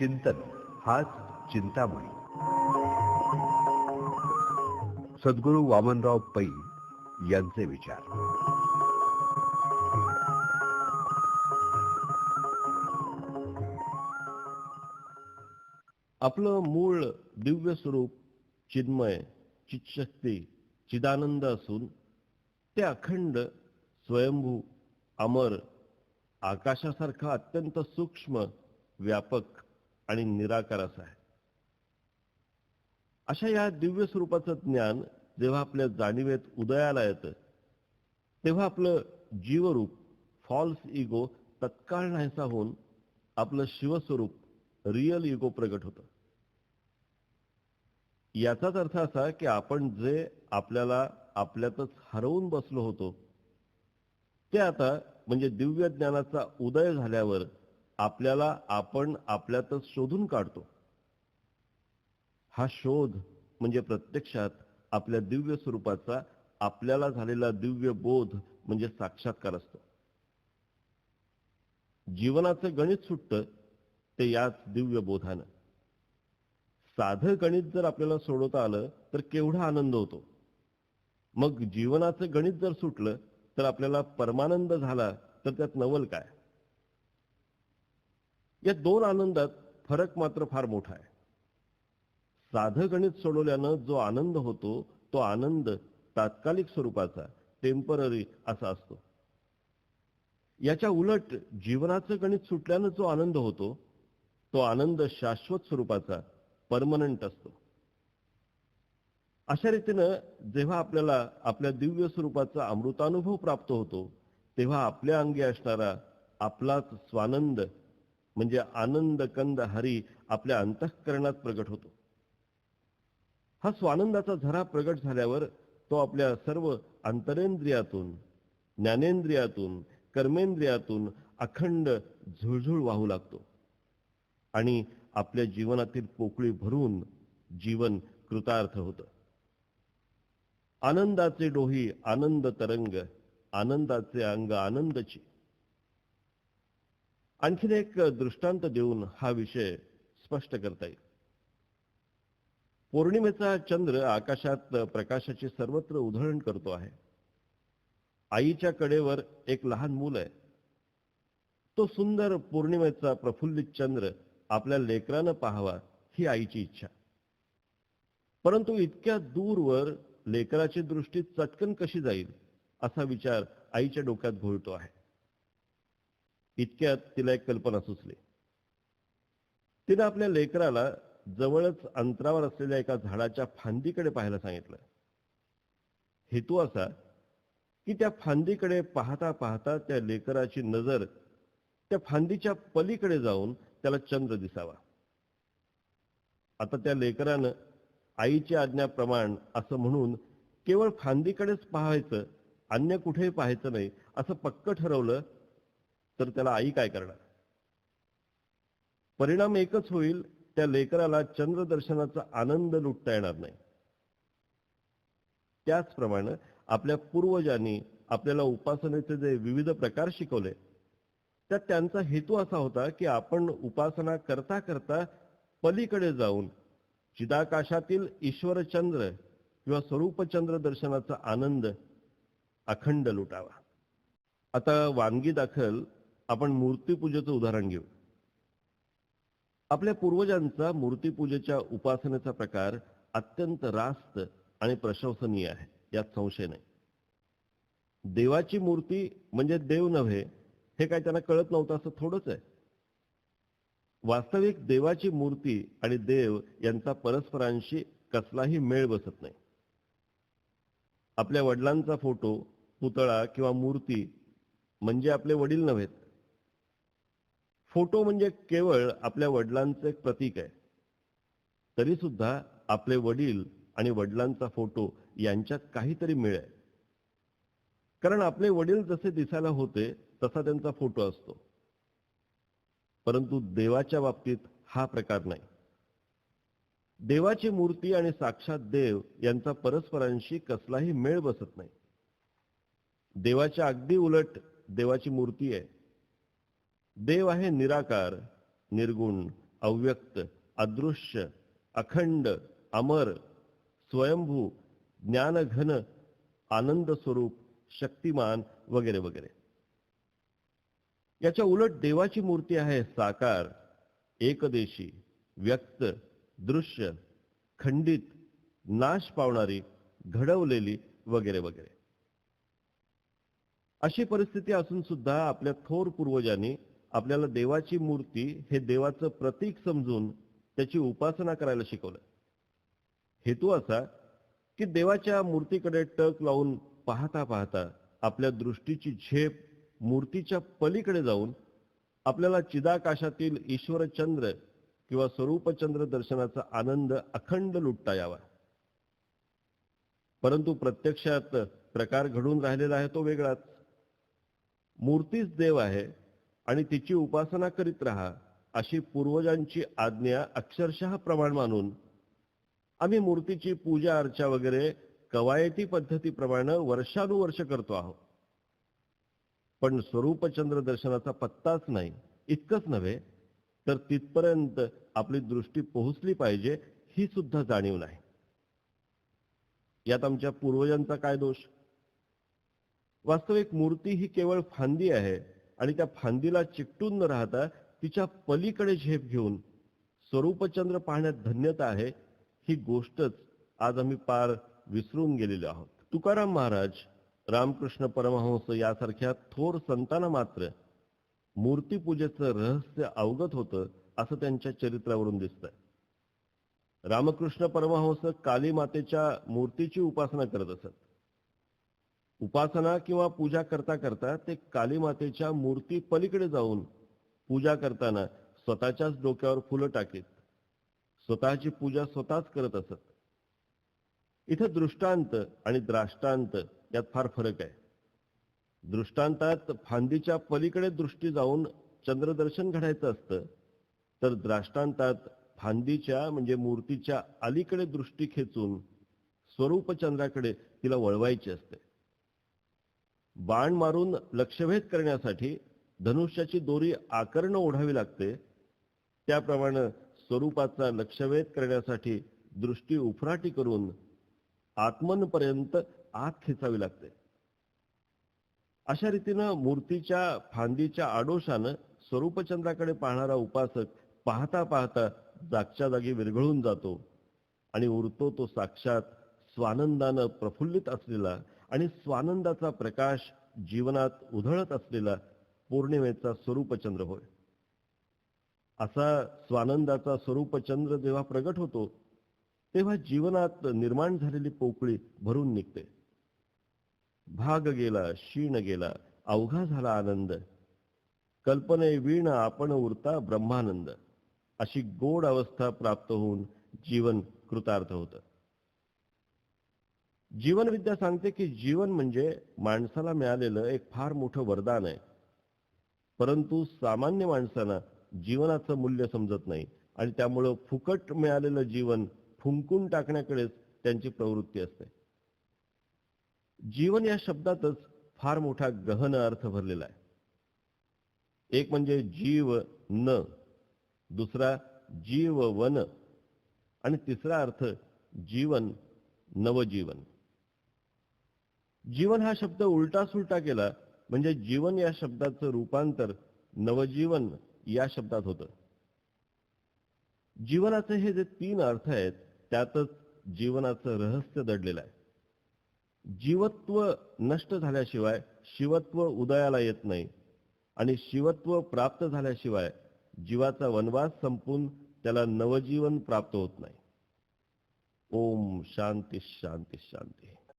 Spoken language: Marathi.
चिंतन हाच चिंतामणी. सद्गुरू वामनराव पै यांचे विचार. आपलं मूळ दिव्य स्वरूप चिन्मय चितशक्ती चिदानंद असून ते अखंड स्वयंभू अमर आकाशासारखा अत्यंत सूक्ष्म व्यापक आणि निराकार असा आहे. अशा या दिव्य स्वरूपाचं ज्ञान जेव्हा आपल्या जाणीवेत उदयाला येतं तेव्हा आपलं जीवरूप फॉल्स इगो तत्काळ नाहीसा होऊन आपलं शिवस्वरूप रिअल इगो प्रगट होतं. याचाच अर्थ असा की आपण जे आपल्याला आपल्यातच हरवून बसलो होतो ते आता म्हणजे दिव्य ज्ञानाचा उदय झाल्यावर आपल्याला आपण आपल्यातच शोधून काढतो. हा शोध म्हणजे प्रत्यक्षात आपल्या दिव्य स्वरूपाचा आपल्याला झालेला दिव्य बोध म्हणजे साक्षात्कार असतो. जीवनाचं गणित सुटतं ते याच दिव्य बोधानं. साधं गणित जर आपल्याला सोडवता आलं तर केवढा आनंद होतो. मग जीवनाचं गणित जर सुटलं तर आपल्याला परमानंद झाला तर त्यात नवल काय? या दोन आनंदात फरक मात्र फार मोठा आहे. साधं गणित सोडवल्यानं जो आनंद होतो तो आनंद तात्कालिक स्वरूपाचा टेंपररी असा असतो. याच्या उलट जीवनाचं गणित सुटल्यानं जो आनंद होतो तो आनंद शाश्वत स्वरूपाचा परमनंट असतो. अशा रीतीनं जेव्हा आपल्याला आपल्या दिव्य स्वरूपाचा अमृतानुभव प्राप्त होतो तेव्हा आपल्या अंगी असणारा आपलाच स्वानंद म्हणजे आनंद कंद हरी आपल्या अंतःकरणात प्रगट होतो. हा स्वानंदाचा झरा प्रगट झाल्यावर तो आपल्या सर्व अंतरेंद्रियातून ज्ञानेंद्रियातून कर्मेंद्रियातून अखंड झुळझुळ वाहू लागतो. आणि आपल्या जीवनातील पोकळी भरून जीवन कृतार्थ होतं. आनंदाचे डोही आनंद तरंग आनंदाचे अंग आनंदची. आणखीन एक दृष्टांत देऊन हा विषय स्पष्ट करता येईल. पौर्णिमेचा चंद्र आकाशात प्रकाशाची सर्वत्र उधळण करतो आहे. आईच्या कडेवर एक लहान मूल आहे. तो सुंदर पौर्णिमेचा प्रफुल्लित चंद्र आपल्या लेकरानं पाहावा ही आईची इच्छा. परंतु इतक्या दूरवर लेकराची दृष्टी चटकन कशी जाईल असा विचार आईच्या डोक्यात घोळतो आहे. इतक्यात तिला एक कल्पना सुचली. तिने आपल्या लेकराला जवळच अंतरावर असलेल्या एका झाडाच्या फांदीकडे पाहायला सांगितलं. हेतू असा की त्या फांदीकडे पाहता पाहता त्या लेकराची नजर त्या फांदीच्या पलीकडे जाऊन त्याला चंद्र दिसावा. आता त्या लेकरानं आईची आज्ञाप्रमाण असं म्हणून केवळ फांदीकडेच पाहायचं अन्य कुठेही पाहायचं नाही असं पक्क ठरवलं तर त्याला आई काय करणार? परिणाम एकच होईल त्या लेकराला चंद्रदर्शनाचा आनंद लुटता येणार नाही. त्याचप्रमाणे आपल्या पूर्वजांनी आपल्याला उपासनेचे जे विविध प्रकार शिकवले त्यात त्यांचा हेतू असा होता की आपण उपासना करता करता पलीकडे जाऊन चिदाकाशातील ईश्वरचंद्र किंवा स्वरूपचंद्र दर्शनाचा आनंद अखंड लुटावा. आता वानगी दाखल आपण मूर्तीपूजेचं उदाहरण घेऊ. आपल्या पूर्वजांचा मूर्तीपूजेच्या उपासनेचा प्रकार अत्यंत रास्त आणि प्रशंसनीय आहे यात संशय नाही. देवाची मूर्ती म्हणजे देव नव्हे हे काय त्यांना कळत नव्हतं असं थोडंच आहे. वास्तविक देवाची मूर्ती आणि देव यांचा परस्परांशी कसलाही मेळ बसत नाही. आपल्या वडिलांचा फोटो पुतळा किंवा मूर्ती म्हणजे आपले वडील नव्हेत. फोटो म्हणजे केवळ आपल्या वडिलांचं एक प्रतीक आहे. तरी सुद्धा आपले वडील आणि वडिलांचा फोटो यांच्यात काहीतरी मिळ आहे. कारण आपले वडील जसे दिसायला होते तसा त्यांचा फोटो असतो. परंतु देवाच्या बाबतीत हा प्रकार नाही. देवाची मूर्ती आणि साक्षात देव यांचा परस्परांशी कसलाही मेळ बसत नाही. देवाच्या अगदी उलट देवाची मूर्ती आहे. देव आहे निराकार निर्गुण अव्यक्त अदृश्य अखंड अमर स्वयंभू ज्ञानघन आनंद स्वरूप शक्तिमान वगैरे वगैरे. याच्या उलट देवाची मूर्ती आहे साकार एकदेशी व्यक्त दृश्य खंडित नाश पावणारी घडवलेली वगैरे वगैरे. अशी परिस्थिती असून सुद्धा आपल्या थोर पूर्वजांनी आपल्याला देवाची मूर्ती हे देवाचं प्रतीक समजून त्याची उपासना करायला शिकवलं. हेतू असा की देवाच्या मूर्तीकडे टक लावून पाहता पाहता आपल्या दृष्टीची झेप मूर्तीच्या पलीकडे जाऊन आपल्याला चिदाकाशातील ईश्वरचंद्र किंवा स्वरूपचंद्र दर्शनाचा आनंद अखंड लुटता यावा. परंतु प्रत्यक्षात प्रकार घडून राहिलेला आहे तो वेगळाच. मूर्तीच देव आहे आणि तिची उपासना करीत राहा अशी पूर्वजांची आज्ञा अक्षरशः प्रमाण मानून. आम्ही मूर्तीची पूजा अर्चा वगैरे कवायती पद्धतीप्रमाणे वर्षानुवर्ष करतो आहोत. पण स्वरूपचंद्र दर्शनाचा पत्ताच नाही इतकंच नव्हे तर तिथपर्यंत आपली दृष्टी पोहोचली पाहिजे ही सुद्धा जाणीव नाही. यात आमच्या पूर्वजांचा काय दोष? वास्तविक मूर्ती ही केवळ फांदी आहे आणि त्या फांदीला चिकटून न राहता तिच्या पलीकडे झेप घेऊन स्वरूपचंद्र पाहण्यात धन्यता आहे ही गोष्टच आज आम्ही पार विसरून गेलेलो आहोत. तुकाराम महाराज रामकृष्ण परमहंस यासारख्या थोर संतांना मात्र मूर्तीपूजेचं रहस्य अवगत होतं असं त्यांच्या चरित्रावरून दिसतंय. रामकृष्ण परमहंस काली मातेच्या मूर्तीची उपासना करत असत. उपासना किंवा पूजा करता करता ते काली मातेच्या मूर्ती पलीकडे जाऊन पूजा करताना स्वतःच्याच डोक्यावर फुलं टाकीत. स्वतःची पूजा स्वतःच करत असत. इथं दृष्टांत आणि द्राष्टांत यात फार फरक आहे. दृष्टांतात फांदीच्या पलीकडे दृष्टी जाऊन चंद्रदर्शन घडायचं असतं तर द्राष्टांतात फांदीच्या म्हणजे मूर्तीच्या अलीकडे दृष्टी खेचून स्वरूप चंद्राकडे तिला वळवायची असते. बाण मारून लक्षभेद करण्यासाठी धनुष्याची दोरी आकर्ण ओढावी लागते. त्याप्रमाणे स्वरूपाचा लक्षभेद करण्यासाठी दृष्टी उफराटी करून आत्मनपर्यंत आत खेचावी लागते. अशा रीतीनं मूर्तीच्या फांदीच्या आडोशानं स्वरूपचंद्राकडे पाहणारा उपासक पाहता पाहता जागच्या जागी विरघळून जातो आणि उरतो तो साक्षात स्वानंदानं प्रफुल्लित असलेला आणि स्वानंदाचा प्रकाश जीवनात उधळत असलेला पौर्णिमेचा स्वरूपचंद्र होय. असा स्वानंदाचा स्वरूपचंद्र जेव्हा प्रगट होतो तेव्हा जीवनात निर्माण झालेली पोकळी भरून निघते. भाग गेला शीण गेला अवघा झाला आनंद. कल्पने वीण आपण उरता ब्रह्मानंद. अशी गोड अवस्था प्राप्त होऊन जीवन कृतार्थ होतं. जीवनविद्या सांगते की जीवन म्हणजे माणसाला मिळालेलं एक फार मोठं वरदान आहे. परंतु सामान्य माणसांना जीवनाचं मूल्य समजत नाही आणि त्यामुळं फुकट मिळालेलं जीवन फुंकून टाकण्याकडेच त्यांची प्रवृत्ती असते. जीवन या शब्दातच फार मोठा गहन अर्थ भरलेला आहे. एक म्हणजे जीव न दुसरा जीव वन आणि तिसरा अर्थ जीवन नवजीवन. जीवन हा शब्द उलटा सुलटा केला म्हणजे जीवन या शब्दाचं रूपांतर नवजीवन या शब्दात होतं. जीवनाचे हे जे तीन अर्थ आहेत त्यातच जीवनाचं रहस्य दडलेलं आहे. जीवत्व नष्ट झाल्याशिवाय शिवत्व उदयाला येत नाही आणि शिवत्व प्राप्त झाल्याशिवाय जीवाचा वनवास संपून त्याला नवजीवन प्राप्त होत नाही. ओम शांती शांती शांती.